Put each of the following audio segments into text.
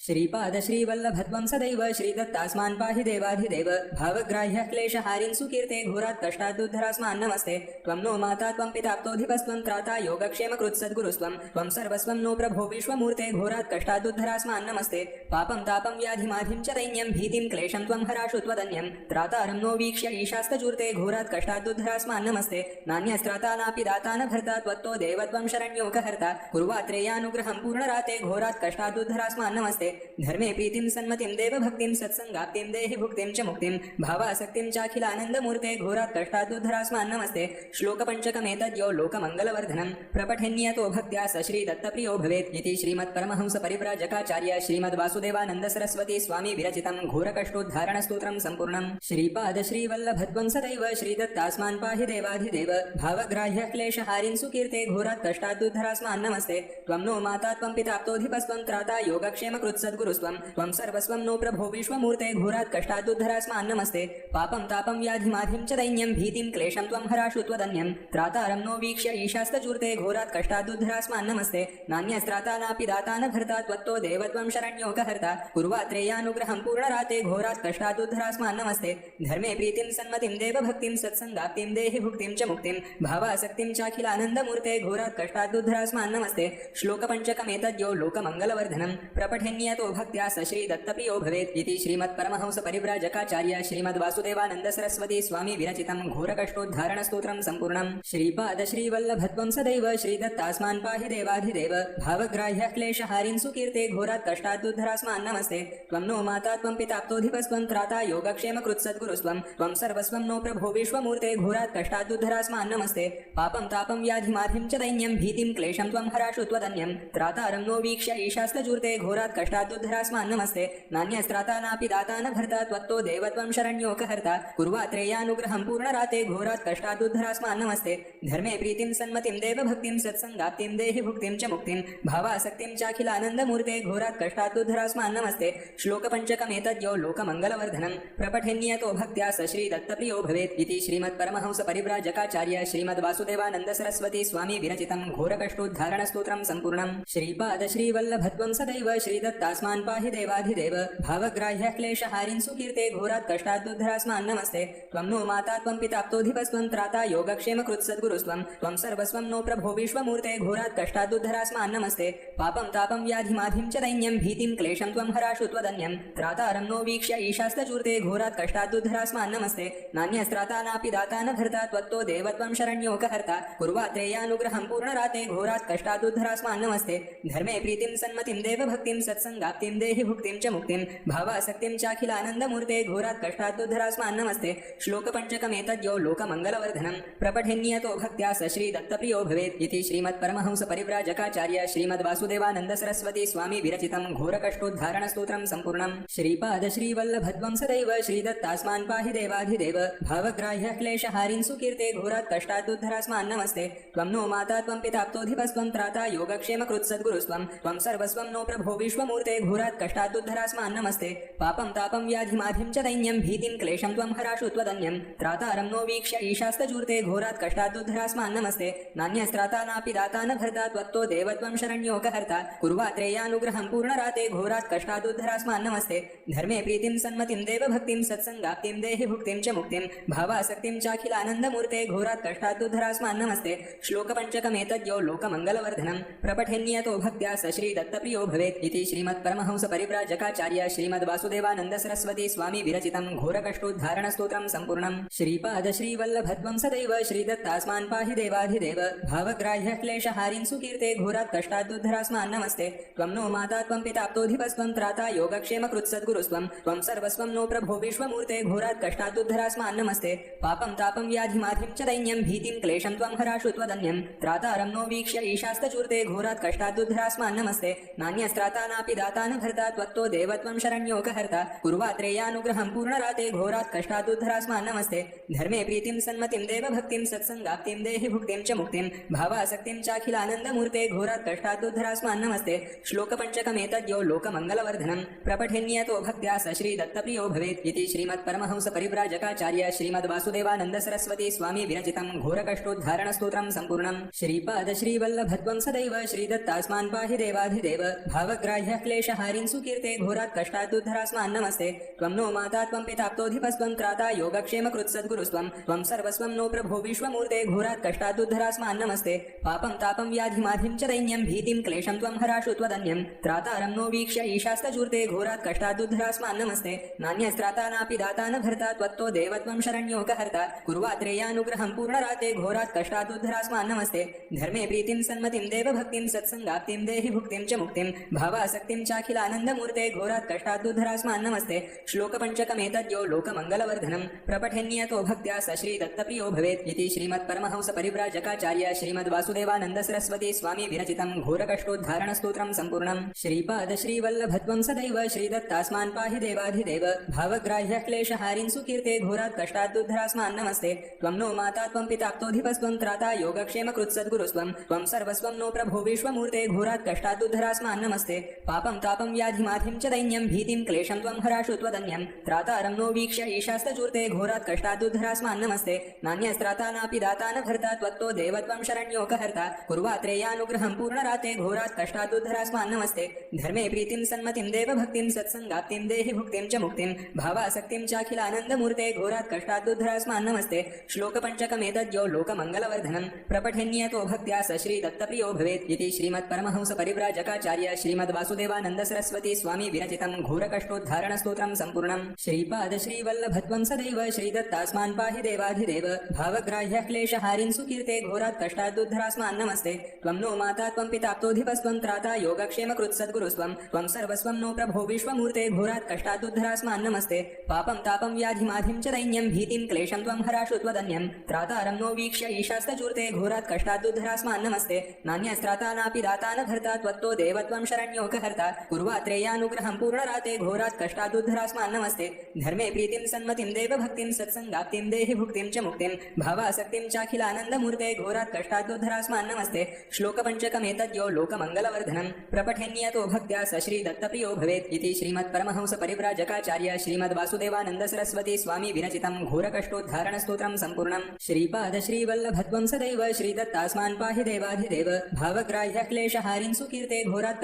श्रीपाद श्रीवल्लभत्वं सदैव श्रीदत्तास्मान् पाहि देवाधिदेव। भावग्राह्यः क्लेशहारिन् सुकीर्ते घोरात् कष्टादुद्धरास्मान् नमस्ते। त्वं नो माता, त्वं पिताप्तोऽधिपस्त्वं त्राता, योगक्षेमकृत् सद्गुरुस्त्वं। त्वं सर्वस्वं नो प्रभो विश्वमूर्ते, घोरात् कष्टादुद्धरास्मान् नमस्ते। पापं तापं व्याधिमाधिं च दैन्यं, भीतिं क्लेशं त्वं हराशु त्वदन्यं। त्रातारं नो वीक्ष्य ईशास्तचूर्ते घोरात् कष्टादुद्धरास्मान् नमस्ते। नान्यस्त्राता नापि दाता न भर्ता त्वत्तो देवत्वं शरण्योकहर्ता। कुर्वात्रेयानुग्रहं पूर्णराते, घोरात् कष्टादुद्धरास्मान् नमस्ते। धर्मे प्रीतिं सन्मतिं, देवभक्तिं सत्सङ्गाप्तिं देहि भुक्तिं च मुक्तिं। भावासक्तिं चाखिलानन्दमूर्ते, घोरात् कष्टादुद्धरास्मान् नमस्ते। श्लोकपञ्चकमेतद्यो लोकमङ्गलवर्धनं प्रपठन्यतो भक्त्या स श्रीदत्तप्रियो भवेत् इति श्रीमत्परमहंस परिव्राजकाचार्य श्रीमद्वासुदेवानन्द सरस्वती स्वामी विरचितं घोरकष्टोद्धारणस्तोत्रं सम्पूर्णम्। श्रीपाद श्रीवल्लभत्वं सदैव श्रीदत्तास्मान् पाहि देवाधिदेव। भावग्राह्यः क्लेशहारिन् सुकीर्ते घोरात् कष्टादुद्धरास्मान् नमस्ते। त्वं नो माता, त्वं पिताप्तोऽधिपस्त्वं योगक्षेमकृत् सद्गुरुस्त्वं त्वं सर्वस्वं नो प्रभो विश्वमूर्ते घोरात् कष्टादुद्धरास्मान् नमस्ते। पापं तापं व्याधिमाधिं च दैन्यं भीतिं क्लेशं त्वं हराशु त्वदन्यं। त्रातारं नो वीक्ष्य ईशास्तचूर्ते घोरात् कष्टादुद्धरास्मान् नमस्ते। नान्यस्त्राता नापि दाता न भर्ता त्वत्तो देवत्वं शरण्योकहर्ता। पूर्वात्रेयानुग्रहं पूर्णराते घोरात् कष्टादुद्धरास्मान् नमस्ते। धर्मे प्रीतिं सन्मतिं देवभक्तिं सत्सङ्गाप्तिं देहि भुक्तिं च मुक्तिं। भावासक्तिं चाखिलानन्दमूर्ते घोरात् कष्टादुद्धरास्मान् नमस्ते। श्लोकपञ्चकमेतद्यो लोकमङ्गलवर्धनं। प्रपठन्यतो भक्त्या स श्रीदत्तप्रियो भवेत् इति श्रीमत्परमहंस परिव्राजकाचार्य श्रीमद्वासुदेवानन्द सरस्वती स्वामी विरचितं घोरकष्टोद्धारणस्तोत्रं सम्पूर्णम् श्रीपाद श्रीवल्लभत्वं सदैव श्रीदत्तास्मान् पाहि देवाधिदेव भावग्राह्यः क्लेशहारिन् सुकीर्ते घोरात् कष्टादुद्धरास्मान् नमस्ते। त्वं नो माता, त्वं पिताप्तोऽधिपस्त्वं त्राता योगक्षेमकृत् सद्गुरुस्त्वं। त्वं सर्वस्वं नो प्रभो विश्वमूर्ते घोरात् कष्टादुद्धरास्मान् नमस्ते। पापं तापं व्याधिमाधिं च दैन्यं, भीतिं क्लेशं त्वं हराशु त्वदन्यं। त्रातारं नो वीक्ष्य ईशास्तचूर्ते घोरात् कष्टादुद्धरास्मान् नमस्ते। नान्यस्त्राता नापि दाता न भर्ता त्वत्तो देवत्वं शरण्योकहर्ता। कुर्वात्रेयानुग्रहं पूर्णराते घोरात् कष्टादुद्धरास्मान् नमस्ते। धर्मे प्रीतिं सन्मतिं देवभक्तिं सत्सङ्गाप्तिं देहि भुक्तिं च मुक्तिं। भावासक्तिं चाखिलानन्दमूर्ते घोरात् कष्टादुद्धरास्मान् नमस्ते। श्लोकपञ्चकमेतद्यो लोकमङ्गलवर्धनं। प्रपठन्यतो भक्त्या स श्रीदत्तप्रियो भवेत् इति श्रीमत्परमहंस परिव्राजकाचार्य श्रीमद्वासुदेवानन्द सरस्वती स्वामी विरचितं घोरकष्टोद्धारणस्तोत्रं सम्पूर्णम्। श्रीपाद श्रीवल्लभत्वं सदैव श्रीदत्तास्मान् पाहि देवाधिदेव। भावग्राह्यः क्लेशहारिन् सुकीर्ते घोरात् कष्टादुद्धरास्मान् नमस्ते। त्वं नो माता, त्वं पिताप्तोऽधिपस्त्वं त्राता, योगक्षेमकृत् सद्गुरुस्त्वं। त्वं सर्वस्वं नो प्रभो विश्वमूर्ते, घोरात् कष्टादुद्धरास्मान् नमस्ते। पापं, तापं, व्याधिमाधिं च दैन्यं, भीतिं, क्लेशं त्वं हराशु त्वदन्यं। त्रातारं नो वीक्ष्य, ईशास्तचूर्ते, घोरात् कष्टादुद्धरास्मान् नमस्ते। नान्यस्त्राता, नापि दाता, न भर्ता, त्वत्तो देवत्वं शरण्योकहर्ता कुर्वात्रेयानुग्रहं पूर्णराते, घोरात् कष्टादुद्धरास्मान् नमस्ते। धर्मे प्रीतिं सन्मतिं, देवभक्तिं सत्सङ्गाप्तिं देहि भुक्तिं च मुक्तिं। भावासक्तिं चाखिलानन्दमूर्ते घोरात् कष्टादुद्धरास्मान् नमस्ते। श्लोकपञ्चकमेतद्यो लोकमङ्गलवर्धनं प्रपठन्यतो भक्त्या स श्रीदत्तप्रियो भवेत् इति श्रीमद्वासुदेवानन्द सरस्वती स्वामी विरचितं घोरकष्टोद्धारणस्तोत्रं सम्पूर्णम्। श्रीपाद श्रीवल्लभत्वं सदैव श्रीदत्तास्मान् पाहि देवाधिदेव। भावग्राह्यः क्लेशहारिन् सुकीर्ते घोरात् कष्टादुद्धरास्मान् नमस्ते। त्वं नो माता, त्वं पिताप्तोऽधिपस्त्वं त्राता, योगक्षेमकृत् सद्गुरुस्त्वं। त्वं सर्वस्वं नो प्रभो मूर्ते घोरात् कष्टादुद्धरास्मान् नमस्ते। पापं तापं व्याधिमाधिं च दैन्यं भीतिं क्लेशं त्वं हराशु त्वदन्यं त्रातारं नो वीक्ष्य ईशास्तचूर्ते घोरात् कष्टादुद्धरास्मान् नमस्ते। नान्यस्त्राता नापि दाता न भर्ता त्वत्तो देवत्वं शरण्योकहर्ता। कुर्वात्रेयानुग्रहं पूर्णराते घोरात् कष्टादुद्धरास्मान् नमस्ते। धर्मे प्रीतिं सन्मतिं देवभक्तिं सत्सङ्गाप्तिं देहि भुक्तिं च मुक्तिं। भावासक्तिं चाखिलानन्दमूर्ते घोरात् कष्टादुद्धरास्मान् नमस्ते। श्लोकपञ्चकमेतद्यो लोकमङ्गलवर्धनं प्रपठन्यतो भक्त्या सश्रीदत्तप्रियो भवेत् इति श्री श्रीमत्परमहंस परिव्राजकाचार्य श्रीमद्वासुदेवानन्द सरस्वती स्वामी विरचितं घोरकष्टोद्धारणस्तोत्रं सम्पूर्णं श्रीपाद श्रीवल्लभत्वं सदैव श्रीदत्तास्मान् पाहि देवाधिदेव भावग्राह्य क्लेशहारिं सुकीर्ते घोरात् कष्टादुद्धरास्मान् नमस्ते। त्वं नो माता त्वं पिताप्तोऽधिपस्त्वं त्राता योगक्षेमकृत् सद्गुरुस्त्वं त्वं सर्वस्वं नो प्रभो विश्वमूर्ते घोरात् कष्टादुद्धरास्मान् नमस्ते। पापं तापं व्याधिमाधिं च दैन्यं भीतिं क्लेशं त्वं हराशु त्वदन्यं। त्रातारं नो वीक्ष्य ईशास्तचूर्ते घोरात् कष्टादुद्धरास्मान् नमस्ते। नान्यस्त्राता नापि दाता न भर्ता त्वत्तो देवत्वं शरण्योकहर्ता। कुर्वात्रेयानुग्रहं पूर्णराते घोरात् कष्टादुद्धरास्मान् नमस्ते। धर्मे प्रीतिं सन्मतिं देवभक्तिं सत्सङ्गाप्तिं देहि भुक्तिं च मुक्तिं। भावासक्तिं चाखिलानन्दमूर्ते घोरात् कष्टादुद्धरास्मान् नमस्ते। श्लोकपञ्चकमेतद्यो लोकमङ्गलवर्धनं। प्रपठिन्यतो भक्त्या स श्रीदत्तप्रियो भवेत् इति श्रीमत्परमहंस परिव्राजकाचार्य श्रीमद्वासुदेवानन्द सरस्वती स्वामी विरचितं घोरकष्टोद्धारणस्तोत्रं सम्पूर्णं श्रीपाद श्रीवल्लभत्वं सदैव श्रीदत्तास्मान् पाहि देवाधिदेव। भावग्राह्यः क्लेशहारिन् सुकीर्ते घोरात् कष्टादुद्धरास्मान् नमस्ते। त्वं नो माता, त्वं पिताप्तोऽधिपस्त्वं त्राता योगक्षेमकृत्सद्गुरुस्त्वं त्वं सर्वस्वं नो प्रभो विश्वमूर्ते घोरात् कष्टादुद्धरास्मान् नमस्ते। पापं, तापं, व्याधिमाधिं च दैन्यं, भीतिं, क्लेशं त्वं हराशु त्वदन्यं। त्रातारं नो वीक्ष्य ईशास्तजूर्ते घोरात् कष्टादुद्धरास्मान् नमस्ते। नान्यस्त्राता नापि दाता न भर्ता, त्वत्तो देवत्वं शरण्योकहर्ता कुर्वात्रेयानुग्रहं पूर्णराते घोरात् कष्टादुद्धरास्मान् नमस्ते। धर्मे प्रीतिं सन्मतिं, देवभक्तिं सत्सङ्गाप्तिं देहि भुक्तिं च मुक्तिं। भावासक्तिं चाखिलानन्दमूर्ते घोरात् कष्टादुद्धरास्मान् नमस्ते। श्लोकपञ्चकमेतद्यो लोकमङ्गलवर्धनं प्रपठन्यतो भक्त्या स श्रीदत्तप्रियो भवेत् इति श्रीमत्परमहंसपरिव्राजकाचार्य श्रीमद्वासुदेवानन्द सरस्वती स्वामी विरचितं घोरकष्टोद्धारणस्तोत्रं सम्पूर्णम्। श्रीपाद श्रीवल्लभत्वं सदैव श्रीदत्तास्मान् पाहि देवाधिदेव। भावग्राह्यः क्लेशहारिन् सुकीर्ते घोरात् कष्टादुद्धरास्मान् नमस्ते। त्वं नो माता, त्वं पिताप्तोऽधिपस्त्वं त्राता, योगक्षेमकृत्सद्गुरुस्त्वं। त्वं सर्वस्वं नो प्रभो विश्वमूर्ते घोरात् कष्टादुद्धरास्मान् नमस्ते। पापं तापं व्याधिमाधिं च दैन्यं भीतिं क्लेशं त्वं हराशु त्वदन्यं। त्रातारं नो वीक्ष्य ईशास्तजूर्ते घोरात् कष्टादुद्धरास्मान् नमस्ते। नान्यस्त्राता दाता न भर्ता त्वत्तो देवत्वं शरण्योकहर्ता। कुर्वात्रेयानुग्रहं पूर्णराते घोरात् कष्टादुद्धरास्मान् नमस्ते। धर्मे प्रीतिं सन्मतिं देवभक्तिं सत्सङ्गाप्तिं देहि भुक्तिं च मुक्तिं। भावासक्तिं चाखिलानन्दमूर्ते घोरात् कष्टादुद्धरास्मान् नमस्ते। श्लोकपञ्चकमेतद्यो लोकमङ्गलवर्धनं। प्रपठन्यतो भक्त्या स श्रीदत्तप्रियो भवेत् इति श्रीमत्परमहंसपरिव्राजकाचार्य श्रीमद्वासुदेवानन्द सरस्वती स्वामी विरचितं घोरकष्टोद्धारणस्तोत्रं सम्पूर्णम् श्रीपाद श्रीवल्लभत्वं सदैव श्रीदत्तास्मान् पाहि देवाधिदेव। भावग्राह्यः क्लेशहारिन् सुकीर्ते घोरात् कष्टाद्दुद्धरास्मान् नमस्ते। त्वं नो माता त्वं पिताप्तोऽधिपस्त्वं त्राता योगक्षेमकृत्सद्गुरुस्त्वं त्वं सर्वस्वं नो प्रभो विश्वमूर्ते घोरात् कष्टाद्दुद्धरास्मान् नमस्ते। पापं तापं व्याधिमाधिं च दैन्यं भीतिं क्लेशं त्वं हराशु त्वदन्यं। त्रातारं नो वीक्ष्य ईशास्तचूर्ते घोरात् कष्टाद्दुद्धरास्मान् नमस्ते। नान्यस्त्राता नापि दाता न भर्ता त्वत्तो देवत्वं शरण्योकहर्ता कुर्वात्रेयानुग्रहं पूर्णराते घोरात् कष्टादुद्धरास्मान् नमस्ते. धर्मे प्रीतिं सन्मतिं देवभक्तिं सत्सङ्गाप्तिं देहि भुक्तिं च मुक्तिं. भावासक्तिं चाखिलानन्दमूर्ते. घोरात् कष्टादुद्धरास्मान् नमस्ते. श्लोकपञ्चकमेतद्यो लोकमङ्गलवर्धनं प्रपठन्यतो भक्त्या स श्रीदत्तप्रियो भवेत् इति श्रीमत्परमहंसपरिव्राजकाचार्य श्रीमद्वासुदेवानन्द सरस्वती स्वामी विरचितं घोरकष्टोद्धारणस्तोत्रं सम्पूर्णं श्रीपाद श्रीवल्लभत्वं सदैव श्रीदत्तास्मान् पाहि देवाधिदेव. भावग्राह्य क्लेशहारिं सुकीर्ते. घोरात्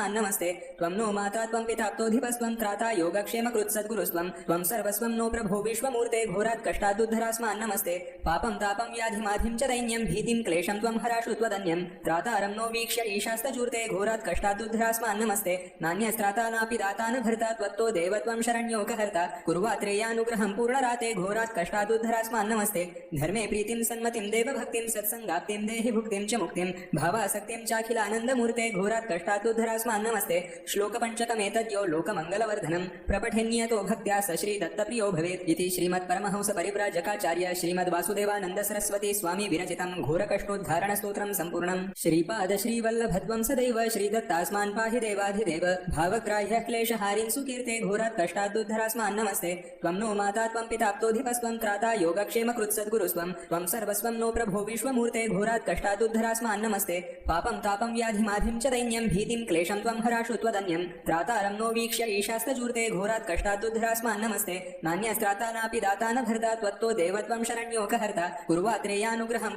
कष्टादुद्धरास्मान् नमस्ते। त्वं नो माता त्वं पिताप्तोऽधिपस्त्वं त्राता योगक्षेमकृत्सद्गुरुस्त्वं त्वं सर्वस्वं नो प्रभो विश्वमूर्ते घोरात् कष्टादुद्धरास्मान् नमस्ते। पापं तापं व्याधिमाधिं च दैन्यं भीतिं क्लेशं त्वं हराशु त्वदन्यं। त्रातारं नो वीक्ष्य ईशास्तचूर्ते घोरात् कष्टादुद्धरास्मान् नमस्ते। नान्यस्त्राता नापि दाता न भर्ता त्वत्तो देवत्वं शरण्योकहर्ता। कुर्वात्रेयानुग्रहं पूर्णराते घोरात् कष्टादुद्धरास्मान् नमस्ते। धर्मे प्रीतिं सन्मतिं देवभक्तिं सत्सङ्गाप्तिं देहि भुक्तिं च मुक्तिं। भावासक्तिं चाखिलानन्दमूर्ते घोरात् कष्टादुद्धरास्मान् नमस्ते श्लोकपञ्चकमेतद्यो लोकमङ्गलवर्धनं प्रपठन्यतो भक्त्या स श्रीदत्तप्रियो भवेत् इति श्रीमत्परमहंसपरिव्राजकाचार्य श्रीमद्वासुदेवानन्द सरस्वती स्वामी विरचितं घोरकष्टोद्धारणस्तोत्रं सम्पूर्णम्। श्रीपाद श्रीवल्लभत्वं सदैव श्रीदत्तास्मान् पाहि देवाधिदेव। भावग्राह्यः क्लेशहारिन् सुकीर्ते घोरात् कष्टादुद्धरास्मान् नमस्ते त्वं नो माता, त्वं पिताप्तोऽधिपस्त्वं त्राता योगक्षेमकृत्सद्गुरुस्त्वं त्वं सर्वस्वं नो प्रभो विश्वमूर्ते घोरात् कष्टादुद्धरास्मान् नमस्ते पापं तापं व्याधिमाधिं च दैन्यं भीतिं क्लेशं त्वं हराशु नो वीक्ष्य ईशास्तजूर्ते घोरात् कष्टादुद्धरास्मान् नमस्ते। दाता न भर्ता त्वत्तो शरण्योकहर्ता।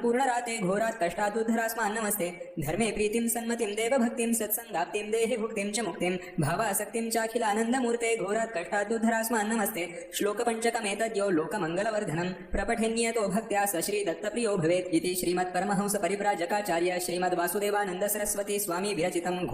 पूर्णराते, घोरात् कष्टादुद्धरास्मान् नमस्ते। धर्मे प्रीतिं सन्मतिं, देवभक्तिं सत्सङ्गाप्तिं देहि भुक्तिं च मुक्तिं। भावासक्तिं चाखिलानन्दमूर्ते, घोरात् कष्टादुद्धरास्मान् नमस्ते। श्लोकपञ्चकमेतद्यो प्रपठन्यतो भक्त्या स श्रीदत्तप्रियो भवेत् इति श्रीमत्परमहंसपरिव्राजकाचार्य श्रीमद्वासुदेवानन्द सरस्वती स्वामी विरचितं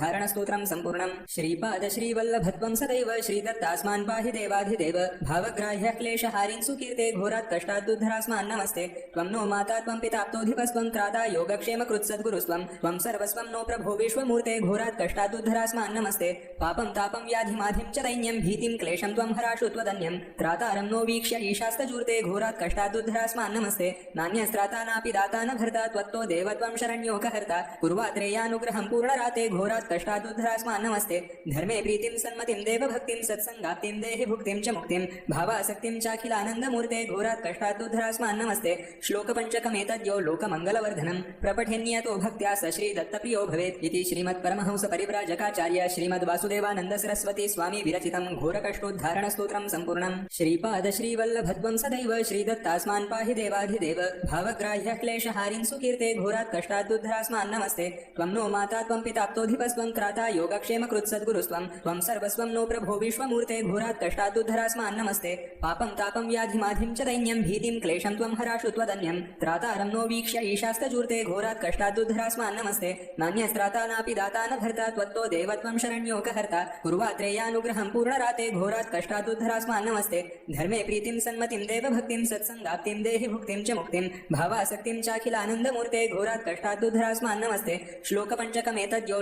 घोरकष्टोद्धारणस्तोत्रं सम्पूर्णम् श्रीपाद श्रीवल्लभत्वं सदैव श्रीदत्तास्मान् पाहि देवाधिदेव भावग्राह्यः क्लेशहारिन् सुकीर्ते घोरात् कष्टादुद्धरास्मान् नमस्ते। त्वं नो माता त्वं पिताप्तोऽधिपस्त्वं त्राता योगक्षेमकृत्सद्गुरुस्त्वं त्वं सर्वस्वं नो प्रभो विश्वमूर्ते घोरात् कष्टादुद्धरास्मान् नमस्ते। पापं तापं व्याधिमाधिं च दैन्यं भीतिं क्लेशं त्वं हराशु त्वदन्यं त्रातारं नो वीक्ष्य ईशास्तजूर्ते घोरात् कष्टादुद्धरास्मान् नमस्ते। नान्यस्त्राता नापि दाता न भर्ता त्वत्तो देवत्वं शरण्योकहर्ता। कुर्वात्रेयानुग्रहं पूर्णराते घोरात् कष्टादुद्धरास्मान् नमस्ते धर्मे प्रीतिं सन्मतिं, देवभक्तिं सत्सङ्गाप्तिं देहि भुक्तिं च मुक्तिं, भावासक्तिं चाखिलानन्दमूर्ते घोरात् कष्टादुद्धरास्मान् नमस्ते श्लोकपञ्चकमेतद्यो लोकमङ्गलवर्धनं। प्रपठन्यतो भक्त्या स श्रीदत्तप्रियो भवेत् इति श्रीमत्परमहंसपरिव्राजकाचार्य श्रीमद्वासुदेवानन्द सरस्वती स्वामी विरचितं घोरकष्टोद्धारणस्तोत्रं सम्पूर्णम्। श्रीपाद श्रीवल्लभत्वं सदैव श्रीदत्तास्मान् पाहि देवाधिदेव। भावग्राह्यः क्लेशहारिन् सुकीर्ते घोरात् कष्टादुद्धरास्मान् नमस्ते त्वं नो माता, त्वं पिताप्तोऽधिपस्त्वं त्राता योगक्षेम कृत्सद्गुरुस्त्वं त्वं सर्वस्वं नो प्रभो विश्वमूर्ते घोरात् कष्टादुद्धरास्मान् नमस्ते। पापं तापं व्याधिमाधिं च दैन्यं, भीतिं क्लेशं त्वं हराशु त्वदन्यं। त्रातारं नो वीक्ष्य ईशास्तजूर्ते घोरात् कष्टादुद्धरास्मान् नमस्ते। नान्यस्त्राता नापि दाता न भर्ता त्वत्तो देवत्वं शरण्योकहर्ता। कुर्वात्रेयानुग्रहं पूर्णराते घोरात् कष्टादुद्धरास्मान् नमस्ते। धर्मे प्रीतिं सन्मतिं, देवभक्तिं सत्सङ्गाप्तिं देहि भुक्तिं च मुक्तिं। भावासक्तिं चाखिलानन्दमूर्ते घोरात् कष्टादुद्धरास्मान् नमस्ते। श्लोकपञ्चकमेतद्यो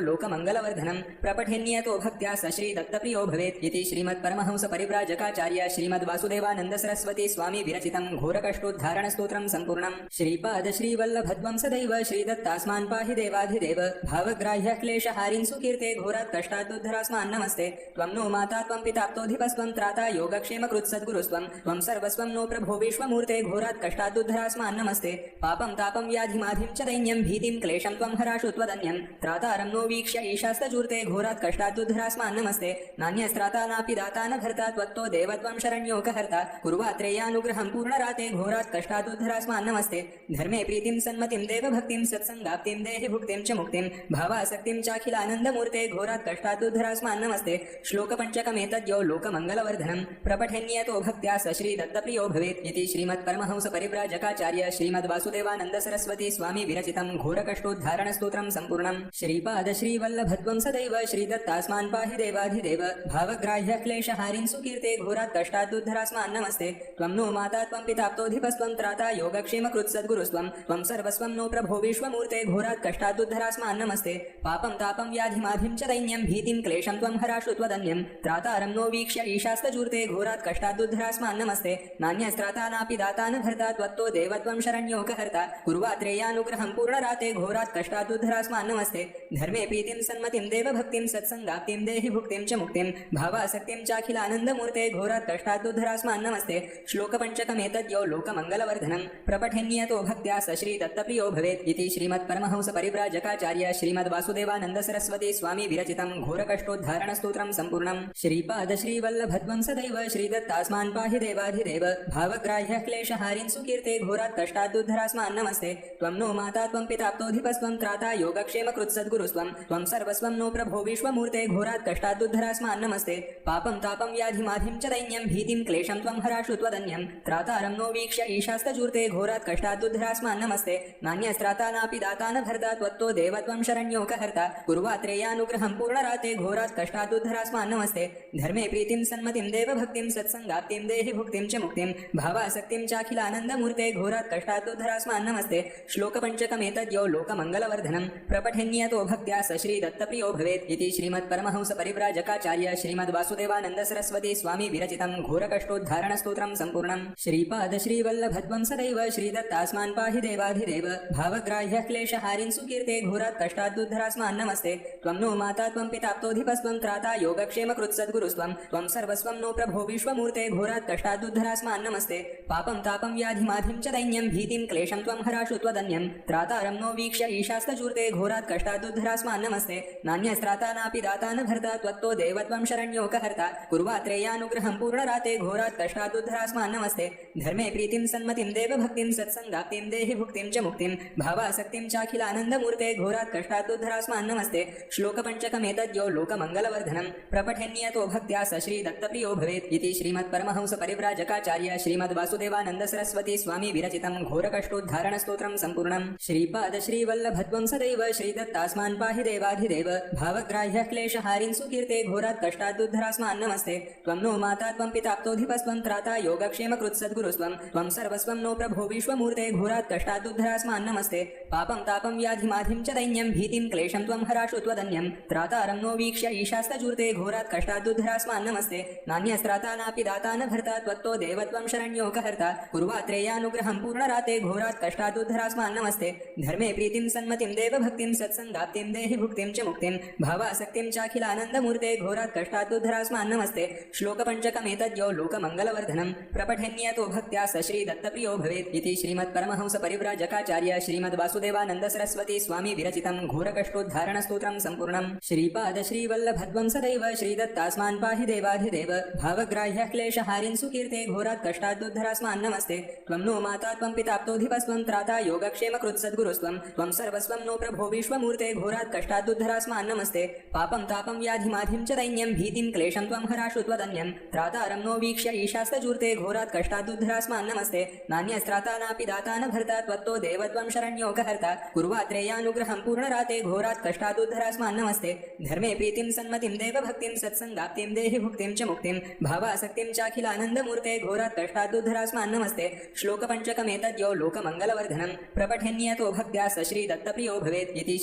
लोकमङ्गलवर्धनं प्रपठेन्यतो भक्त्या स श्रीदत्तप्रियो भवेत् इति श्रीमत्परमहंस परिव्राजकाचार्य श्रीमद्वासुदेवानन्द सरस्वती स्वामी विरचितं घोरकष्टोद्धारणस्तोत्रं सम्पूर्णम्। श्रीपाद श्रीवल्लभध्वं सदैव श्रीदत्तास्मान् पाहि देवाधिदेव। भावग्राह्य क्लेशहारिन् सुकीर्ते घोरात् कष्टादुद्धरास्मान् नमस्ते। त्वं नो माता त्वं पिताप्तोऽधिपस्त्वं त्राता योगक्षेम कृत्सद्गुरुस्त्वं त्वं सर्वस्वं नो प्रभो विश्वमूर्ते घोरात् कष्टादुद्धरास्मान् नमस्ते। पापं तापं व्याधिमाधिं च दैन्यं भीतिं क्लेशं त्वं हराशु त्वदन्यं। त्रातारं नो वीक्ष्य ईशास्तजूर्ते घोरात् कष्टादुद्धरास्मान् नमस्ते। नान्यस्त्राता नापि दाता न भर्ता त्वत्तो देवत्वं शरण्योकहर्ता। कुर्वात्रेयानुग्रहं पूर्णराते घोरात् कष्टादुद्धरास्मान् नमस्ते। धर्मे प्रीतिं सन्मतिं, देवभक्तिं सत्सङ्गाप्तिं देहि भुक्तिं च मुक्तिं। भावासक्तिं चाखिलानन्दमूर्ते घोरात् कष्टादुद्धरास्मान् नमस्ते। श्लोकपञ्चकमेतद्यो लोकमङ्गलवर्धनं प्रपठेन्यतो भक्त्या स श्रीदत्तप्रियो भवेत् इति श्रीमत्परमहंस परिव्राजकाचार्य श्रीमद्वासुदेवानन्द सरस्वती स्वामी विरचितं घोरकष्टोद्धारणस्तोत्रं सम्पूर्णम्। श्रीपाद श्रीवल्लभध्वं सदैव श्रीदत्तास्मान् पाहि देवाधिदेव भावग्राह्य क्लेशहारिन् सुकीर्ते घोरात् कष्टादुद्धरास्मान् नमस्ते। त्वं नो माता, त्वं पिताप्तोऽधिपस्त्वं त्राता योगक्षेम कृत्सद्गुरुस्त्वं त्वं सर्वस्वं नो प्रभो विश्वमूर्ते घोरात् कष्टादुद्धरास्मान् नमस्ते। पापं, तापं, व्याधिमाधिं च दैन्यं, भीतिं, क्लेशं त्वं हराशु त्वदन्यं। त्रातारं नो वीक्ष्य ईशास्तजूर्ते घोरात् कष्टादुद्धरास्मान् नमस्ते। नान्यस्त्राता नापि दाता न भर्ता त्वत्तो देवत्वं शरण्योकहर्ता। कुर्वात्रेयानुग्रहं पूर्णराते घोरात् कष्टादुद्धरास्मान् नमस्ते। धर्मे प्रीतिं सन्मतिं देवभक्तिं सत्सङ्गाप्तिं देहि भुक्तिं च मुक्तिं। भावासक्तिं चाखिलानन्दमूर्ते घोरात् कष्टादुद्धरास्मान् नमस्ते। श्लोकपञ्चकमेतद्यो लोकमङ्गलवर्धनं। प्रपठेन्यतो भक्त्या स श्रीदत्तप्रियो भवेत् इति श्रीमत्परमहंस परिव्राजकाचार्य श्रीमद्वासुदेवानन्द सरस्वती स्वामी विरचितं घोरकष्टोद्धारणस्तोत्रं सम्पूर्णम्। श्रीपाद श्रीवल्लभध्वं सदैव श्रीदत्तास्मान् पाहि देवाधिदेव। भावग्राह्य क्लेशहारिन् सुकीर्ते घोरात् कष्टादुद्धरास्मान् नमस्ते। त्वं नो माता, त्वं पिताप्तोऽधिपस्त्वं त्राता योगक्षेम कृत्सद्गुरुस्त्वं त्वं सर्वस्वं नो प्रभो विश्वमूर्ते, घोरात् कष्टादुद्धरास्मान् नमस्ते। पापं तापं व्याधिमाधिं च दैन्यं, भीतिं क्लेशं त्वं हराशु त्वदन्यं। त्रातारं नो वीक्ष्य ईशास्तजूर्ते, घोरात् कष्टादुद्धरास्मान् नमस्ते। नान्यस्त्राता नापि दाता न भर्ता, त्वत्तो देवत्वं शरण्योकहर्ता। कुर्वात्रेयानुग्रहं पूर्णराते, घोरात् कष्टादुद्धरास्मान् नमस्ते। धर्मे प्रीतिं सन्मतिं, देवभक्तिं, सत्सङ्गाप्तिं देहि भुक्तिं च मुक्तिं। भावासक्तिं चाखिलानन्दमूर्ते, घोरात् कष्टादुद्धरास्मान् नमस्ते। श्लोकपञ्चकमेतद्यो लोकमङ्गलवर्धनं। प्रपठेन्यतो भक्त्या स दत्तप्रियो भवेत् इति श्रीमत्परमहंस परिव्राजकाचार्य श्रीमद्वासुदेवानन्द सरस्वती स्वामी विरचितं घोरकष्टोद्धारणस्तोत्रं सम्पूर्णम्। श्रीपाद श्रीवल्लभध्वं सदैव श्रीदत्तास्मान् पाहि देवाधिदेव। भावग्राह्य क्लेशहारिं सुकीर्ते घोरात् कष्टाद्दुद्धरास्मान् नमस्ते। त्वं नो माता त्वं पिताप्तोऽधिपस्त्वं त्राता योगक्षेम कृत्सद्गुरुस्त्वं त्वं सर्वस्वं नो प्रभो विश्वमूर्ते घोरात् कष्टाद्दुद्धरास्मान् नमस्ते। पापं तापं व्याधिमाधिं च दैन्यं भीतिं क्लेशं त्वं हराशु त्वदन्यं। त्रातारं नो वीक्ष्य ईशास्तचूर्ते घोरात् कष्टाद्दुद्धरास्मान् नमस्ते। नान्यस्त्राता नापि दाता न भर्ता, त्वत्तो देवत्वं शरण्योकहर्ता। कुर्वात्रेयानुग्रहं पूर्णराते, घोरात् कष्टादुद्धरास्मान् नमस्ते। धर्मे प्रीतिं सन्मतिं, देवभक्तिं सत्सङ्गाप्तिं देहि भुक्तिं च मुक्तिं। भावासक्तिं चाखिलानन्दमूर्ते, घोरात् कष्टादुद्धरास्मान् नमस्ते। श्लोकपञ्चकमेतद्यो लोकमङ्गलवर्धनं। प्रपठेन्यतो भक्त्या स श्रीदत्तप्रियो भवेत् इति श्रीमत्परमहंस परिव्राजकाचार्य श्रीमद्वासुदेवानन्द सरस्वती स्वामी विरचितं घोरकष्टोद्धारणस्तोत्रं सम्पूर्णम्। श्रीपाद श्रीवल्लभध्वं सदैव श्रीदत्तास्मान् पाहि देवाधिदेव भावग्राह्य क्लेशहारिन् सुकीर्ते घोरात् कष्टादुद्धरास्मान् नमस्ते। त्वं नो माता, त्वं पिताप्तोऽधिपस्त्वं त्राता योगक्षेम कृत्सद्गुरुस्त्वं त्वं सर्वस्वं नो प्रभो विश्वमूर्ते, घोरात् कष्टादुद्धरास्मान् नमस्ते। पापं, तापं, व्याधिमाधिं च दैन्यं, भीतिं, क्लेशं त्वं हराशु त्वदन्यं। त्रातारं नो वीक्ष्य, ईशास्तजूर्ते, घोरात् कष्टादुद्धरास्मान् नमस्ते। नान्यस्त्राता नापि दाता न भर्ता, त्वत्तो देवत्वं शरण्योकहर्ता कुर्वात्रेयानुग्रहं पूर्णराते, घोरात् कष्टादुद्धरास्मान् नमस्ते। धर्मे प्रीतिं सन्मतिं, देवभक्तिं सत्सङ्गाप्तिं देहि भुक्तिं च मुक्तिं भावासक्तिं चाखिलानन्दमूर्ते घोरात् कष्टादुद्धरास्मान् नमस्ते। श्लोकपञ्चकमेतद्यो लोकमङ्गलवर्धनं प्रपठेन्यतो भक्त्या स श्रीदत्तप्रियो भवेत् इति श्रीमत्परमहंस परिव्राजकाचार्य श्रीमद्वासुदेवानन्द सरस्वती स्वामी विरचितं घोरकष्टोद्धारणस्तोत्रं सम्पूर्णम्। श्रीपाद श्रीवल्लभध्वं सदैव श्रीदत्तास्मान् पाहि देवाधिदेव। भावग्राह्य क्लेशहारिन् सुकीर्ते घोरात् कष्टादुद्धरास्मान् नमस्ते। त्वं नो माता त्वं पिताप्तोधिपस्त्वं त्राता योगक्षेम कृत्सद्गुरुस्त्वं त्वं सर्वस्वं नो प्रभो विश्वमूर्ते घोरात् कष्टादुद्ध कष्टादुद्धरास्मान् नमस्ते। पापं तापं व्याधिमाधिं च दैन्यं, भीतिं क्लेशं त्वं हराशु त्वदन्यं। त्रातारं नो वीक्ष्य, ईशास्तजूर्ते, घोरात् कष्टादुद्धरास्मान् नमस्ते। नान्यस्त्राता नापि दाता न भर्ता त्वत्तो देवत्वं शरण्योकहर्ता। कुर्वात्रेयानुग्रहं पूर्णराते, घोरात् कष्टादुद्धरास्मान् नमस्ते। धर्मे प्रीतिं सन्मतिं, देवभक्तिं, सत्सङ्गाप्तिं देहि भुक्तिं च मुक्तिं। भावासक्तिं चाखिलानन्दमूर्ते, घोरात् कष्टादुद्धरास्मान् नमस्ते। श्लोकपञ्चकमेतद्यो, लोकमङ्गलवर्धनं। प्रपठन्यतो भक्त्या स श्रीदत्तप्रियो भवेत् इति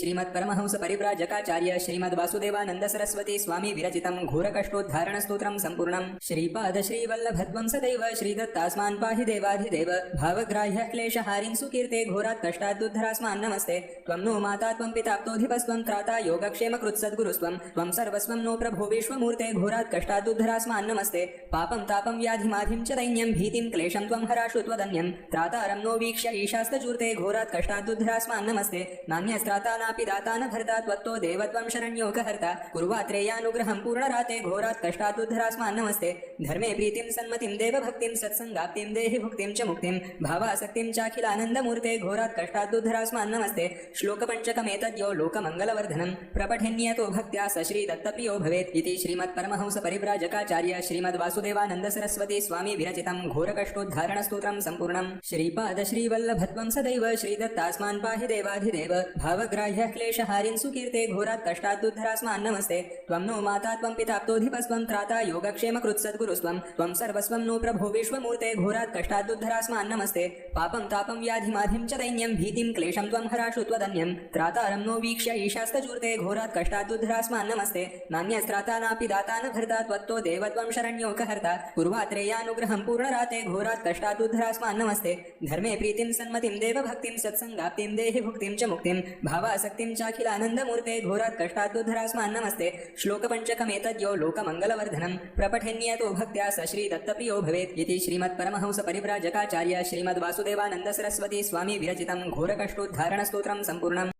जकाचार्य श्रीमद वासुदेवानंद सरस्वती स्वामी विरचितं घोरकष्टोद्धारणस्तोत्रं सम्पूर्णं। श्रीपाद श्रीवल्लभध्वं सदैव श्रीदत्तास्मान् पाहि देवाधिदेव। भावग्राह्य क्लेशहारिं सुकीर्ते घोरात् कष्टादुद्धरास्मान् नमस्ते। त्वं नो माता त्वं पिताप्तोऽधिपस्त्वं त्राता योगक्षेमकृत्सद्गुरुस्त्वं त्वं सर्वस्वं नो प्रभो विश्वमूर्ते घोरात् कष्टादुद्धरास्मान् नमस्ते। पापं तापं व्याधिमाधिं च दैन्यं भीतिं क्लेशं त्वं हराशु त्वदन्यं। त्रातारं नो वीक्ष्य ईशास्तचूर्ते घोरात् कष्टादुद्धरास्मान् नमस्ते। नान्यस्त्राता नापि दाता न भर्ता त्वत्तो देवत्वं शरण्योकहर्ता कुर्वात्रेयानुग्रहं पूर्णराते घोरात् कष्टादुद्धरास्मान् नमस्ते। धर्मे प्रीतिं सन्मतिं देवभक्तिं सत्सङ्गाप्तिं देहि भुक्तिं च मुक्तिं। भावासक्तिं चाखिलानन्दमूर्ते घोरात् कष्टादुद्धरास्मान् नमस्ते। श्लोकपञ्चकमेतद्यो लोकमङ्गलवर्धनं। प्रपठन्यतो भक्त्या स श्रीदत्तप्रियो भवेत् इति श्रीमत्परमहंसपरिव्राजकाचार्य श्रीमद्वासुदेवानन्द सरस्वती स्वामी विरचितं घोरकष्टोद्धारणस्तोत्रं सम्पूर्णं श्रीपाद श्रीवल्लभत्वं सदैव श्रीदत्तास्मान् पाहि देवाधिदेव। भावग्राह्यः क्लेशहारिन् सुकीर्ते घोरात् कष्टादुद्धरास्मान् अन्नमस्ते त्वं नो माता त्वं पिताप्तोऽधिपस्त्वं त्राता योगक्षेमकृत्सद्गुरुस्त्वं त्वं सर्वस्वं नो प्रभो विश्वमूर्ते घोरात् कष्टादुद्धरास्मान् अन्नमस्ते पापं तापं व्याधिमाधिं च दैन्यं भीतिं क्लेशं त्वं हराशु त्वदन्यं. त्रातारं नो वीक्ष्य ईशास्तचूर्ते घोरात् कष्टादुद्धरास्मान् अन्नमस्ते नान्यस्त्राता नापि दाता न भर्ता त्वत्तो देवत्वं शरण्योकहर्ता. पूर्वात्रेयानुग्रहं पूर्णराते घोरात् कष्टादुद्धरास्मान् अन्नमस्ते धर्मे प्रीतिं सन्मतिं देवभक्तिं सत्सङ्गाप्तिं देहि भुक्तिं च मुक्तिं भावासक्तिं चाखिलानन्दमूर्ते घोरात् कष्टादुद्धरास्मान् नमस्ते। श्लोकपञ्चकमेतद्यो प्रपठन्य तो भक्त स श्री श्रीदत्तप्रियो भवेत् इति श्रीमत्परमहंसपरिव्राजकाचार्य श्रीमद्वासुदेवानन्द सरस्वती स्वामी विरचितं घोरकष्टोद्धारणस्तोत्रं सम्पूर्णम्।